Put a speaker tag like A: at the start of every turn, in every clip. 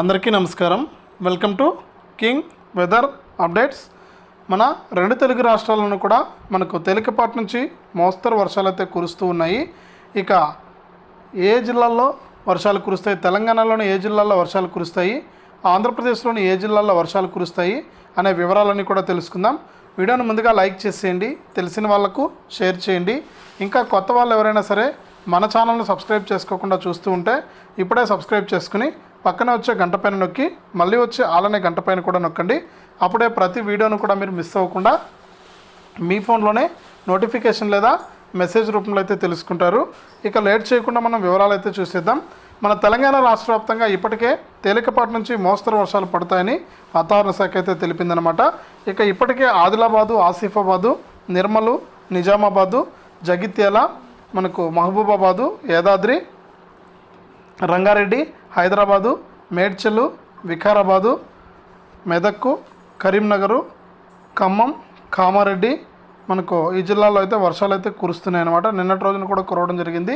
A: అందరికీ నమస్కారం. Welcome to King Weather Updates మన రెండు తెలుగు రాష్ట్రాలను కూడా మనకు తేలికపాటి నుంచి మోస్తరు వర్షాలు అయితే కురుస్తూ ఉన్నాయి. ఇక ఏ జిల్లాల్లో వర్షాలు కురుస్తాయి? తెలంగాణలోని ఏ జిల్లాల్లో వర్షాలు కురుస్తాయి? ఆంధ్రప్రదేశ్లోని ఏ జిల్లాల్లో వర్షాలు కురుస్తాయి? అనే వివరాలన్నీ కూడా తెలుసుకుందాం. వీడియోను ముందుగా లైక్ చేసేయండి. తెలిసిన వాళ్ళకు షేర్ చేయండి. ఇంకా కొత్త వాళ్ళు ఎవరైనా సరే మన ఛానల్ను సబ్స్క్రైబ్ చేసుకోకుండా చూస్తూ ఉంటే ఇప్పుడే సబ్స్క్రైబ్ చేసుకుని పక్కన వచ్చే గంట పైన నొక్కి మళ్ళీ వచ్చే ఆలనే గంట పైన కూడా నొక్కండి. అప్పుడే ప్రతి వీడియోను కూడా మీరు మిస్ అవ్వకుండా మీ ఫోన్లోనే నోటిఫికేషన్ లేదా మెసేజ్ రూపంలో అయితే తెలుసుకుంటారు. ఇక లేట్ చేయకుండా మనం వివరాలు అయితే చూసేద్దాం. మన తెలంగాణ రాష్ట్ర వ్యాప్తంగా ఇప్పటికే తేలికపాటి నుంచి మోస్తరు వర్షాలు పడతాయని వాతావరణ శాఖ అయితే తెలిపిందనమాట ఇక ఇప్పటికే ఆదిలాబాదు ఆసిఫాబాదు నిర్మలు నిజామాబాదు జగిత్యాల మనకు మహబూబాబాదు యాదాద్రి రంగారెడ్డి హైదరాబాదు మేడ్చలు వికారాబాదు మెదక్కు కరీంనగరు ఖమ్మం కామారెడ్డి. మనకు ఈ జిల్లాలో అయితే వర్షాలు అయితే కురుస్తున్నాయి అనమాట నిన్నటి రోజున కూడా కురవడం జరిగింది.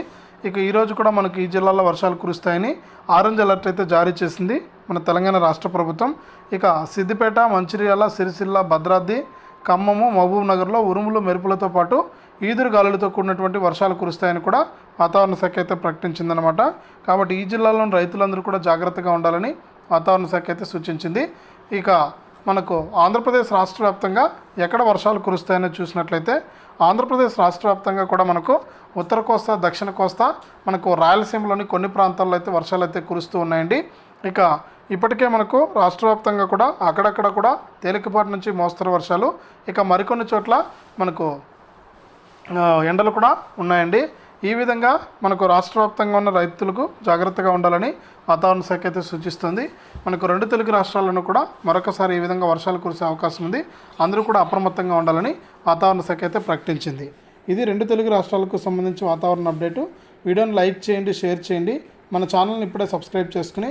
A: ఇక ఈ రోజు కూడా మనకు ఈ జిల్లాలో వర్షాలు కురుస్తాయని ఆరెంజ్ అలర్ట్ అయితే జారీ చేసింది మన తెలంగాణ రాష్ట్ర ప్రభుత్వం. ఇక సిద్దిపేట మంచిర్యాల సిరిసిల్ల భద్రాద్రి ఖమ్మము మహబూబ్ నగర్లో ఉరుములు మెరుపులతో పాటు ఈదురు గాలులతో కూడినటువంటి వర్షాలు కురుస్తాయని కూడా వాతావరణ శాఖ అయితే ప్రకటించిందనమాట కాబట్టి ఈ జిల్లాలోని రైతులందరూ కూడా జాగ్రత్తగా ఉండాలని వాతావరణ శాఖ అయితే సూచించింది. ఇక మనకు ఆంధ్రప్రదేశ్ రాష్ట్ర వ్యాప్తంగా ఎక్కడ వర్షాలు కురుస్తాయని చూసినట్లయితే ఆంధ్రప్రదేశ్ రాష్ట్ర వ్యాప్తంగా కూడా మనకు ఉత్తర కోస్తా దక్షిణ కోస్తా మనకు రాయలసీమలోని కొన్ని ప్రాంతాల్లో అయితే వర్షాలు అయితే కురుస్తూ ఉన్నాయండి. ఇక ఇప్పటికే మనకు రాష్ట్ర వ్యాప్తంగా కూడా అక్కడక్కడ కూడా తేలికపాటి నుంచి మోస్తరు వర్షాలు. ఇక మరికొన్ని చోట్ల మనకు ఎండలు కూడా ఉన్నాయండి. ఈ విధంగా మనకు రాష్ట్ర వ్యాప్తంగా ఉన్న రైతులకు జాగ్రత్తగా ఉండాలని వాతావరణ శాఖ అయితే సూచిస్తుంది. మనకు రెండు తెలుగు రాష్ట్రాలను కూడా మరొకసారి ఈ విధంగా వర్షాలు కురిసే అవకాశం ఉంది. అందరూ కూడా అప్రమత్తంగా ఉండాలని వాతావరణ శాఖ అయితే ప్రకటించింది. ఇది రెండు తెలుగు రాష్ట్రాలకు సంబంధించి వాతావరణ అప్డేటు. వీడియోని లైక్ చేయండి షేర్ చేయండి. మన ఛానల్ని ఇప్పుడే సబ్స్క్రైబ్ చేసుకుని